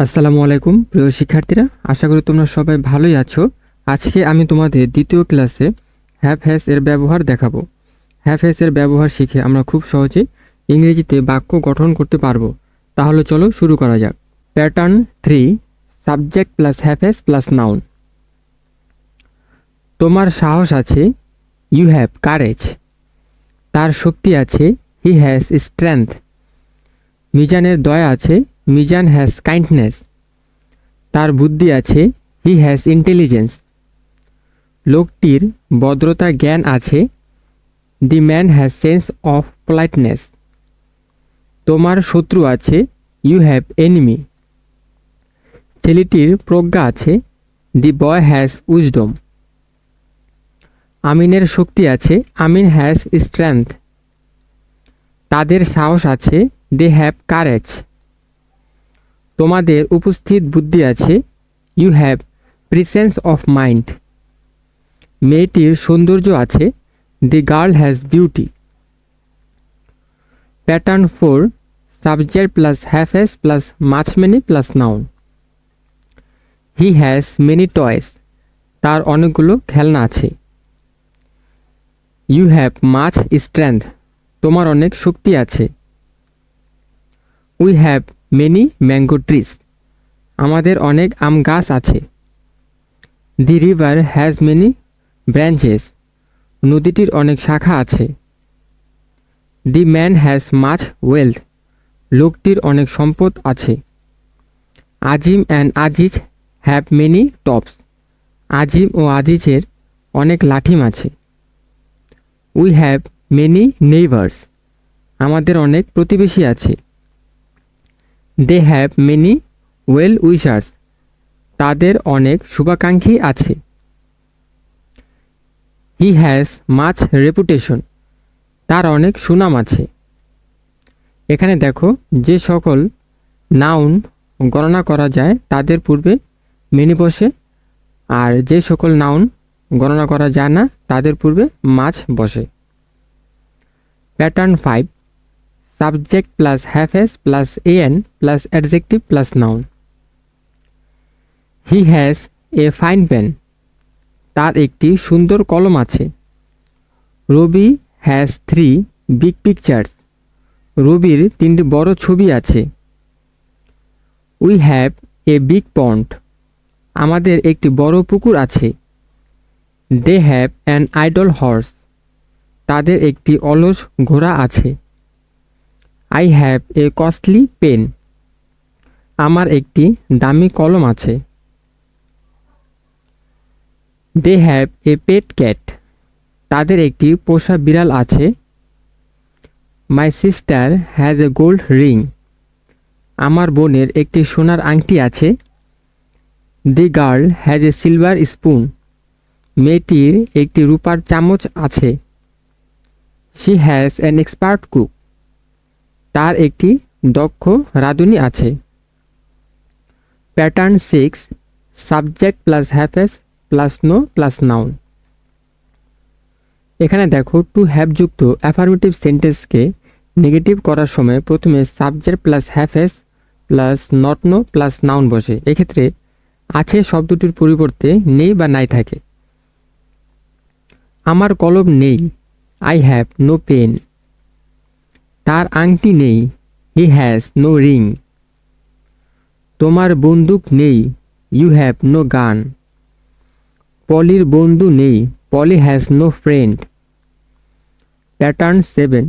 আসসালামু আলাইকুম, প্রিয় শিক্ষার্থীরা। আশা করি তোমরা সবাই ভালোই আছো। আজকে আমি তোমাদের দ্বিতীয় ক্লাসে হ্যাভ হ্যাস এর ব্যবহার দেখাবো। হ্যাভ হ্যাস এর ব্যবহার শিখে আমরা খুব সহজে ইংরেজিতে বাক্য গঠন করতে পারব। তাহলে চলো শুরু করা যাক। Pattern three, subject plus have has plus noun. তোমার সাহস আছে, ইউ হ্যাভ কারেজ। তার শক্তি আছে, হি হ্যাজ স্ট্রেংথ। মিজানের দয়া আছে মিজান হ্যাজ কাইন্ডনেস তার বুদ্ধি আছে হি হ্যাজ ইন্টেলিজেন্স লোকটির ভদ্রতা জ্ঞান আছে the man has sense of politeness তোমার শত্রু আছে ইউ হ্যাভ এনিমি ছেলেটির প্রজ্ঞা আছে দি বয় হ্যাজ উইজডম আমিনের শক্তি আছে, আমিন হ্যাজ স্ট্রেংথ তাদের সাহস আছে দে হ্যাভ কারেজ তোমাদের উপস্থিত বুদ্ধি আছে। You have presence of mind মেয়েটির সৌন্দর্য আছে। The girl has beauty pattern four subject plus have plus much many plus noun he has many toys তার অনেকগুলো খেলনা আছে। ইউ হ্যাভ মাছ স্ট্রেংথ তোমার অনেক শক্তি আছে। We have many mango trees আমাদের অনেক আম গাছ আছে। The river has many branches নদীটির অনেক শাখা আছে। The man has much wealth লোকটির অনেক সম্পদ আছে। Azim and Aziz have many tops Azim ও আজিজের অনেক লাঠিম আছে। উই হ্যাভ মেনি নেইবার্স আমাদের অনেক প্রতিবেশী আছে। They have many well wishers তাদের অনেক শুভাকাঙ্ক্ষী আছে। হি হ্যাজ মাছ রেপুটেশন তার অনেক সুনাম আছে। এখানে দেখো, যে সকল নাউন গণনা করা যায়, তাদের পূর্বে মেনি বসে, আর যে সকল নাউন গণনা করা যায় না, তাদের পূর্বে মাছ বসে। Pattern five subject plus have has plus an plus adjective plus noun he has a fine pen তার একটি সুন্দর কলম আছে। Robi has three big pictures রবির তিনটি বড় ছবি আছে। We have a big pond আমাদের একটি বড় পুকুর আছে। They have an idle horse তাদের একটি অলস ঘোড়া আছে। I have a costly pen আমার একটি দামি কলম আছে। They have a pet cat তাদের একটি পোষা বিড়াল আছে। My sister has a gold ring আমার বোনের একটি সোনার আংটি আছে। The girl has a silver spoon মেয়েটির একটি রূপার চামচ আছে। She has an expert cook তার একটি দক্ষ রাঁধুনি আছে। Pattern six, subject plus haves plus no plus noun. এখানে দেখো, টু হ্যাভ যুক্ত অ্যাফার্মেটিভ সেন্টেন্সকে নেগেটিভ করার সময় প্রথমে subject plus haves plus not no plus noun বসে। এক্ষেত্রে আছে শব্দটির পরিবর্তে নেই বা নাই থাকে। আমার কলম নেই। I have no pen. তার আংটি নেই হি হ্যাজ নো রিং তোমার বন্দুক নেই ইউ হ্যাভ নো গান পলির বন্ধু নেই, Poli has no friend pattern seven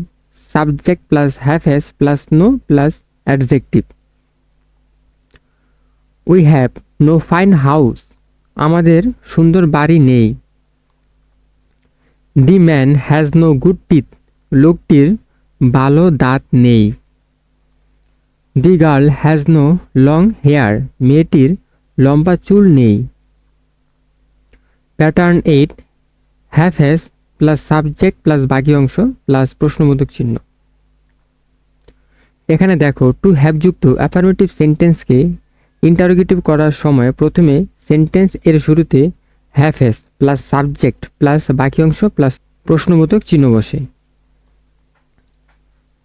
subject plus have has plus no plus adjective we have no fine house আমাদের সুন্দর বাড়ি নেই। The man has no good teeth লোকটির ভালো দাঁত নেই। The girl has no long hair, মেয়েটির লম্বা চুল নেই। Pattern eight have has plus subject plus বাকি অংশ প্লাস প্রশ্নবোধক চিহ্ন। এখানে দেখো টু হ্যাভ যুক্ত অ্যাফার্মেটিভ সেন্টেন্সকে ইন্টারোগেটিভ করার সময় প্রথমে সেন্টেন্স এর শুরুতে have has plus subject plus বাকি অংশ প্লাস প্রশ্নবোধক চিহ্ন বসে।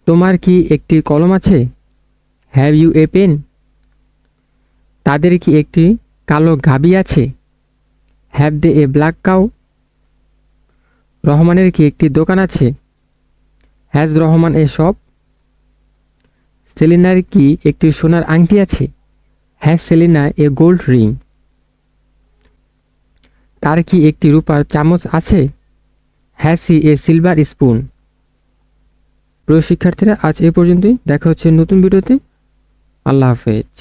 তোমার কি একটি কলম আছে? হ্যাভ ইউ এ পেন তাদের কি একটি কালো গাবি আছে? Have they a black cow রহমানের কি একটি দোকান আছে? হ্যাজ রহমান এ শপ সেলিনার কি একটি সোনার আংটি আছে? Has Selina a gold ring তার কি একটি রূপার চামচ আছে? Has she a silver spoon প্রিয় শিক্ষার্থীরা আজ এ পর্যন্তই। দেখা হচ্ছে নতুন ভিডিওতে। আল্লাহ হাফেজ।